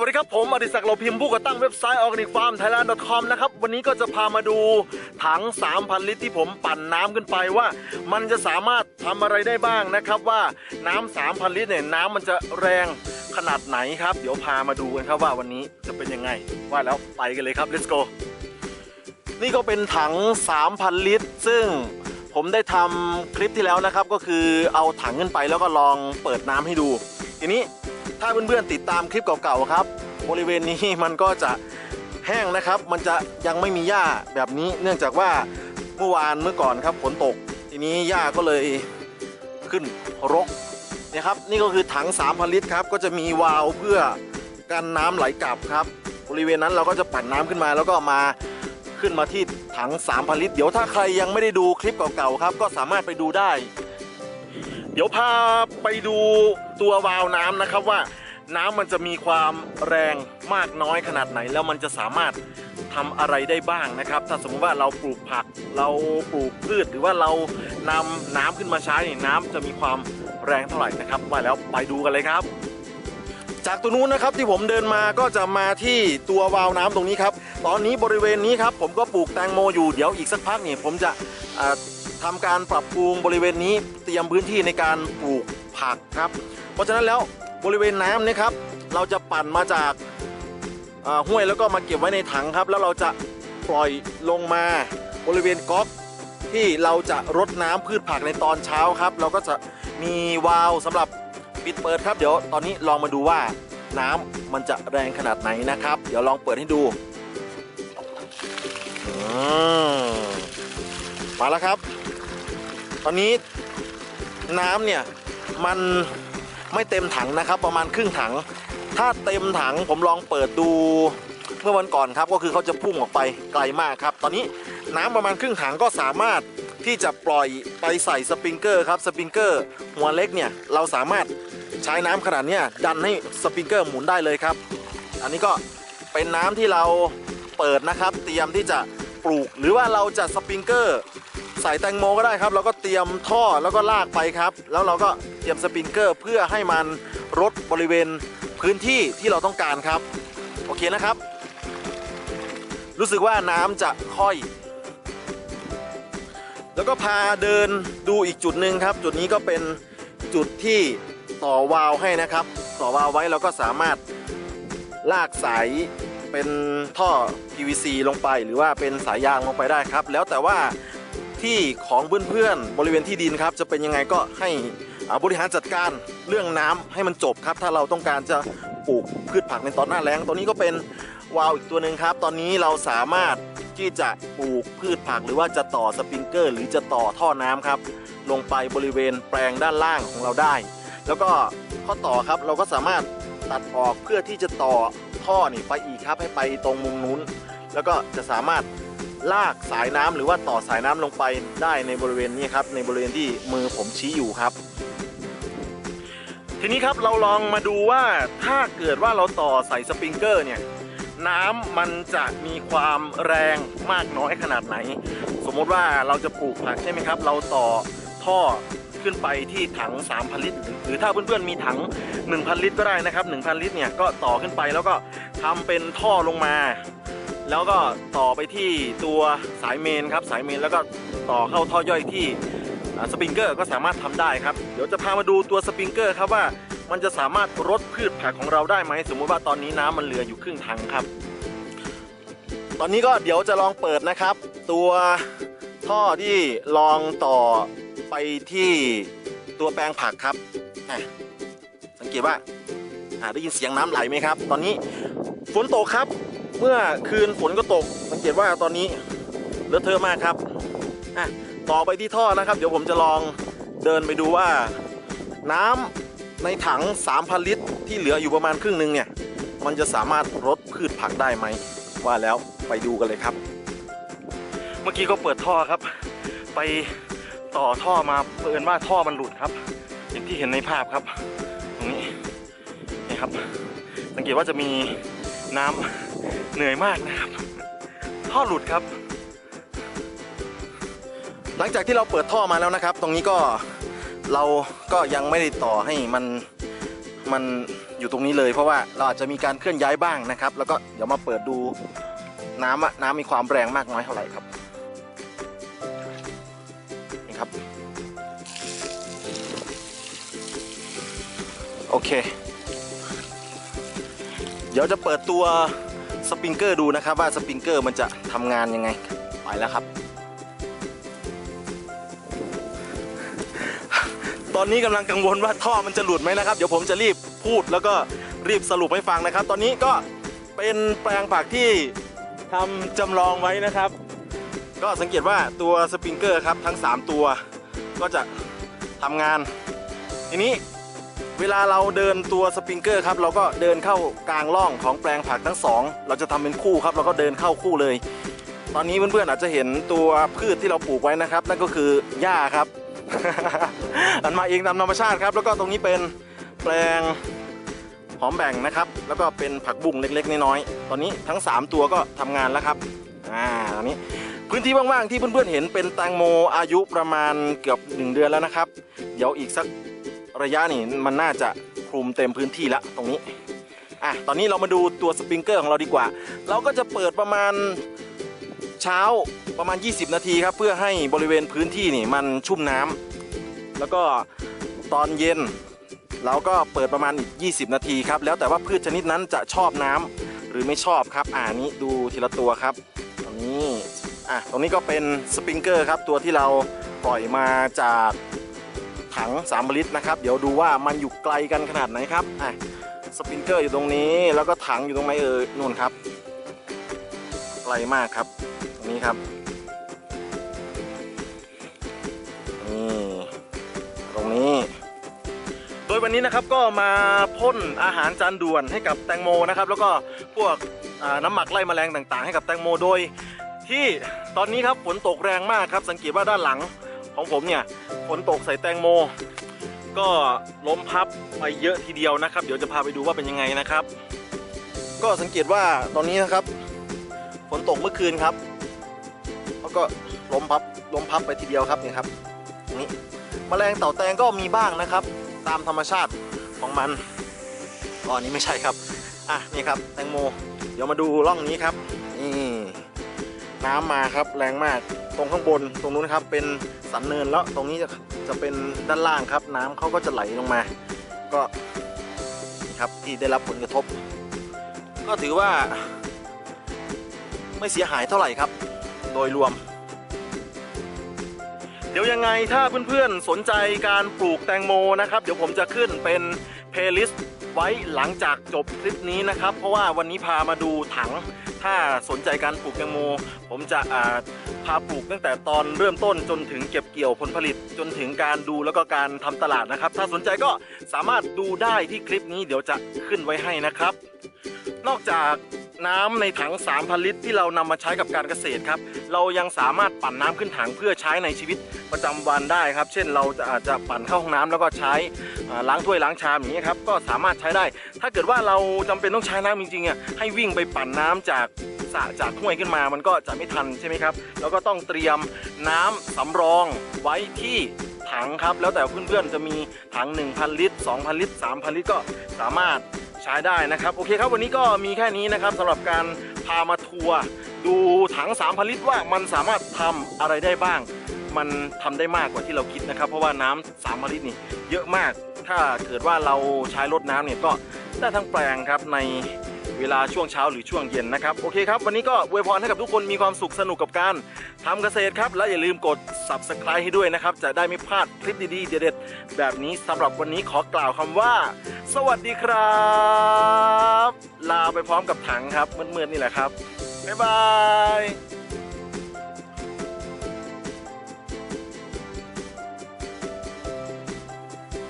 วัสดีครับผมอดิศักดิ์โลพิมพ์ผู้ก่อตั้งเว็บไซต์ organic farm thailand com นะครับ วันนี้ก็จะพามาดูถัง 3,000 ลิตรที่ผมปั่นน้ำขึ้นไปว่า มันจะสามารถทำอะไรได้บ้างนะครับว่าน้ำ 3,000 ลิตรเนี่ยน้ำมันจะแรงขนาดไหนครับ เดี๋ยวพามาดูกันครับว่าวันนี้จะเป็นยังไง ว่าแล้วไปกันเลยครับ let's go นี่ก็เป็นถัง 3,000 ลิตร ซึ่งผมได้ทำคลิปที่แล้วนะครับ ก็คือเอาถังขึ้นไปแล้วก็ลองเปิดน้ำให้ดู ทีนี้ ถ้าเพื่อนๆติดตามคลิปเก่าๆครับ บริเวณนี้มันก็จะแห้งนะครับ มันจะยังไม่มีหญ้าแบบนี้ เนื่องจากว่าเมื่อวานเมื่อก่อนครับฝนตก ทีนี้หญ้าก็เลยขึ้นรกนะครับ นี่ก็คือถัง3,000ลิตรครับ ก็จะมีวาล์วเพื่อกันน้ำไหลกลับครับ บริเวณนั้นเราก็จะปั่นน้ำขึ้นมา แล้วก็มาขึ้นมาที่ถัง3,000ลิตร เดี๋ยวถ้าใครยังไม่ได้ดูคลิปเก่าๆครับ ก็สามารถไปดูได้ เดี๋ยวพาไปดูตัววาล์วน้ำนะครับว่าน้ำมันจะมีความแรงมากน้อยขนาดไหน แล้วมันจะสามารถทำอะไรได้บ้างนะครับ ถ้าสมมติว่าเราปลูกผักเราปลูกพืชหรือว่าเรานำน้ำขึ้นมาใช้นี่น้ำจะมีความแรงเท่าไหร่นะครับว่าแล้วไปดูกันเลยครับ จากตัวนู้นนะครับที่ผมเดินมาก็จะมาที่ตัววาล์วน้ำตรงนี้ครับ ตอนนี้บริเวณนี้ครับผมก็ปลูกแตงโมอยู่เดี๋ยวอีกสักพักเนี่ยผมจะ ทำการปรับปรุงบริเวณนี้เตรียมพื้นที่ในการปลูกผักครับ เพราะฉะนั้นแล้วบริเวณน้ำเนยครับ เราจะปั่นมาจากห้วยแล้วก็มาเก็บไว้ในถังครับ แล้วเราจะปล่อยลงมาบริเวณก๊อกที่เราจะรดน้ำพืชผักในตอนเช้าครับ เราก็จะมีวาล์วสำหรับปิดเปิดครับ เดี๋ยวตอนนี้ลองมาดูว่าน้ำมันจะแรงขนาดไหนนะครับ เดี๋ยวลองเปิดให้ดูมาแล้วครับ อนนี้น้ำเนี่ยมันไม่เต็มถังนะครับ ประมาณครึ่งถัง ถ้าเต็มถังผมลองเปิดดูเมื่อวันก่อนครับก็คือเขาจะพุ่งออกไปไกลมากครับ ตอนนี้น้ำประมาณครึ่งถังก็สามารถที่จะปล่อยไปใส่สปริงเกอร์ครับสปริงเกอร์หัวเล็กเนี่ยเราสามารถใช้น้ำขนาดนี้ดันให้สปริงเกอร์หมุนได้เลยครับ อันนี้ก็เป็นน้ำที่เราเปิดนะครับ เตรียมที่จะ ปลูก หรือว่าเราจะสปริงเกอร์ใส่แตงโมก็ได้ครับเราก็เตรียมท่อแล้วก็ลากไปครับ แล้วเราก็เตรียมสปริงเกอร์เพื่อให้มันรดบริเวณพื้นที่ที่เราต้องการครับ โอเคนะครับ รู้สึกว่าน้ำจะค่อย แล้วก็พาเดินดูอีกจุดหนึ่งครับ จุดนี้ก็เป็นจุดที่ต่อวาล์วให้นะครับ ต่อวาล์วไว้เราก็สามารถลากสาย เป็นท่อ PVC ลงไปหรือว่าเป็นสายยางลงไปได้ครับ แล้วแต่ว่าที่ของเพื่อนๆบริเวณที่ดินครับ จะเป็นยังไงก็ให้อาบริหารจัดการเรื่องน้ำให้มันจบครับ ถ้าเราต้องการจะปลูกพืชผักในตอนหน้าแล้งตัวนี้ก็เป็นวาล์วอีกตัวหนึ่งครับ ตอนนี้เราสามารถที่จะปลูกพืชผักหรือว่าจะต่อสปริงเกอร์ หรือจะต่อท่อน้ำครับ ลงไปบริเวณแปลงด้านล่างของเราได้ แล้วก็ข้อต่อครับเราก็สามารถ ตัดออกเพื่อที่จะต่อท่อนี่ไปอีกครับให้ไปตรงมุมนู้น แล้วก็จะสามารถลากสายน้ำหรือว่าต่อสายน้ำลงไปได้ในบริเวณนี้ครับในบริเวณที่มือผมชี้อยู่ครับ ทีนี้ครับเราลองมาดูว่าถ้าเกิดว่าเราต่อใส่สปริงเกอร์เนี่ยน้ำมันจะมีความแรงมากน้อยขนาดไหน สมมติว่าเราจะปลูกผักใช่ไหมครับ เราต่อท่อ ขึ้นไปที่ถัง 3,000 ลิตร หรือถ้าเพื่อนๆมีถัง 1,000 ลิตรก็ได้นะครับ 1,000 ลิตรเนี่ยก็ต่อขึ้นไปแล้วก็ทำเป็นท่อลงมา แล้วก็ต่อไปที่ตัวสายเมนครับสายเมนแล้วก็ต่อเข้าท่อย่อยที่สปริงเกอร์ก็สามารถทำได้ครับเดี๋ยวจะพามาดูตัวสปริงเกอร์ครับว่ามันจะสามารถรดพืชผักของเราได้ไหมสมมุติว่าตอนนี้น้ำมันเหลืออยู่ครึ่งถังครับ ตอนนี้ก็เดี๋ยวจะลองเปิดนะครับ ตัว ท่อที่ลองต่อไปที่ตัวแปลงผักครับอะสังเกตว่าได้ยินเสียงน้ำไหลไหมครับ ตอนนี้ฝนตกครับ เมื่อคืนฝนก็ตก สังเกตว่าตอนนี้เลอะเทอะมากครับอะต่อไปที่ท่อนะครับ เดี๋ยวผมจะลองเดินไปดูว่า น้ำในถัง 3,000 ลิตร ที่เหลืออยู่ประมาณครึ่งหนึ่งเนี่ย มันจะสามารถรดพืชผักได้ไหม ว่าแล้วไปดูกันเลยครับ มื่อกี้ก็เปิดท่อครับ ไปต่อท่อมาเปิดว่าท่อมันหลุดครับ อย่างที่เห็นในภาพครับ ตรงนี้นี่ครับ สังเกตว่าจะมีน้ำเหนื่อยมากนะครับ ท่อหลุดครับ หลังจากที่เราเปิดท่อมาแล้วนะครับ ตรงนี้ก็เราก็ยังไม่ได้ต่อให้มันมันอยู่ตรงนี้เลย เพราะว่าเราอาจจะมีการเคลื่อนย้ายบ้างนะครับ แล้วก็เดี๋ยวมาเปิดดูน้ำอะน้ำมีความแรงมากน้อยเท่าไหร่ครับ ครับ โอเค เดี๋ยวจะเปิดตัวสปริงเกอร์ดูนะครับ ว่าสปริงเกอร์มันจะทำงานยังไง ไปแล้วครับ ตอนนี้กำลังกังวลว่าท่อมันจะหลุดไหมนะครับ เดี๋ยวผมจะรีบพูดแล้วก็รีบสรุปให้ฟังนะครับ ตอนนี้ก็เป็นแปลงผักที่ทำจำลองไว้นะครับ ก็สังเกตว่าตัวสปริงเกอร์ครับทั้ง 3 ตัว ก็จะทำงาน ทีนี้เวลาเราเดินตัวสปริงเกอร์ครับเราก็เดินเข้ากลางร่องของแปลงผักทั้งสองเราจะทำเป็นคู่ครับเราก็เดินเข้าคู่เลย ตอนนี้เพื่อนๆอาจจะเห็นตัวพืชที่เราปลูกไว้นะครับ นั่นก็คือหญ้าครับอันมาเองตามธรรมชาติครับ แล้วก็ตรงนี้เป็นแปลงหอมแบ่งนะครับ แล้วก็เป็นผักบุ้งเล็กๆน้อยๆตอนนี้ทั้ง 3 ตัวก็ทำงานแล้วครับอ่าตอนนี้ พื้นที่ว่างๆที่เพื่อนๆเห็นเป็นแตงโมอายุประมาณเกือบ 1 เดือนแล้วนะครับ เดี๋ยวอีกสักระยะนี่มันน่าจะคลุมเต็มพื้นที่แล้วตรงนี้อะตอนนี้เรามาดูตัวสปริงเกอร์ของเราดีกว่า เราก็จะเปิดประมาณเช้าประมาณ 20 นาทีครับ เพื่อให้บริเวณพื้นที่นี่มันชุ่มน้ำแล้วก็ตอนเย็น เราก็เปิดประมาณอีก 20 นาทีครับ แล้วแต่ว่าพืชชนิดนั้นจะชอบน้ำหรือไม่ชอบครับ อ่านี้ดูทีละตัวครับตรงนี้ อะตรงนี้ก็เป็นสปริงเกอร์ครับตัวที่เราปล่อยมาจากถัง3ลิตรนะครับ เดี๋ยวดูว่ามันอยู่ไกลกันขนาดไหนครับอะสปริงเกอร์อยู่ตรงนี้แล้วก็ถังอยู่ตรงไหนเอ่ยนู่นครับไกลมากครับตรงนี้ครับนี่ตรงนี้ โดยวันนี้นะครับก็มาพ่นอาหารจานด่วนให้กับแตงโมนะครับ แล้วก็พวกน้ำหมักไล่แมลงต่างๆ ให้กับแตงโมโดย ที่ตอนนี้ครับฝนตกแรงมากครับ สังเกตว่าด้านหลังของผมเนี่ยฝนตกใส่แตงโม ก็ล้มพับไปเยอะทีเดียวนะครับ เดี๋ยวจะพาไปดูว่าเป็นยังไงนะครับ ก็สังเกตว่าตอนนี้นะครับฝนตกเมื่อคืนครับแล้วก็ล้มพับล้มพับไปทีเดียวครับนี่ครับนี้แมลงเต่าแตงก็มีบ้างนะครับ ตามธรรมชาติของมันอ๋อนนี้ไม่ใช่ครับอะนี่ครับแตงโม เดี๋ยวมาดูร่องนี้ครับ นี่น้ำมาครับแรงมากตรงข้างบนตรงนู้นครับเป็นสันเนินแล้วตรงนี้จะจะเป็นด้านล่างครับ น้ำเขาก็จะไหลลงมา ก็ครับที่ได้รับผลกระทบ ก็ถือว่า ไม่เสียหายเท่าไหร่ครับ โดยรวม เดี๋ยวยังไงถ้าเพื่อนๆสนใจการปลูกแตงโมนะครับ เดี๋ยวผมจะขึ้นเป็นเพลย์ลิสต์ไว้หลังจากจบคลิปนี้นะครับ เพราะว่าวันนี้พามาดูถัง ถ้าสนใจการปลูกแตงโม ผมจะอ่าพาปลูกตั้งแต่ตอนเริ่มต้นจนถึงเก็บเกี่ยวผลผลิตจนถึงการดูแล้วก็การทำตลาดนะครับ ถ้าสนใจก็สามารถดูได้ที่คลิปนี้เดี๋ยวจะขึ้นไว้ให้นะครับ นอกจาก น้ำในถัง 3,000 ลิตร ที่เรานำมาใช้กับการเกษตรครับ เรายังสามารถปั่นน้ำขึ้นถังเพื่อใช้ในชีวิตประจำวันได้ครับ เช่นเราจะอาจจะปั่นเข้าห้องน้ำแล้วก็ใช้ล้างถ้วยล้างชามอย่างนี้ครับ ก็สามารถใช้ได้ ถ้าเกิดว่าเราจำเป็นต้องใช้น้ำจริงๆอะให้วิ่งไปปั่นน้ำจากสระจากห้วยขึ้นมา มันก็จะไม่ทันใช่ไหมครับ แล้วก็ต้องเตรียมน้ำสำรองไว้ที่ถังครับ แล้วแต่เพื่อนๆจะมีถัง 1,000 ลิตร 2,000 ลิตร 3,000 ลิตรก็สามารถ ช้ได้นะครับ โอเคครับวันนี้ก็มีแค่นี้นะครับสำหรับการพามาทัวร์ดูถัง3,000ลิตรว่ามันสามารถทำอะไรได้บ้าง มันทำได้มากกว่าที่เราคิดนะครับ เพราะว่าน้ำ3,000ลิตรนี่เยอะมาก ถ้าเกิดว่าเราใช้รถน้ำเนี่ยก็ได้ทั้งแปลงครับใน เวลาช่วงเช้าหรือช่วงเย็นนะครับ โอเคครับ วันนี้ก็อวยพรให้กับทุกคนมีความสุขสนุกกับการทำเกษตรครับ และอย่าลืมกด subscribe ให้ด้วยนะครับ จะได้ไม่พลาดคลิปดีๆ เด็ดๆ แบบนี้สำหรับวันนี้ขอกล่าวคำว่า สวัสดีครับ ลาไปพร้อมกับถังครับมืดๆนี่แหละครับบ๊ายบาย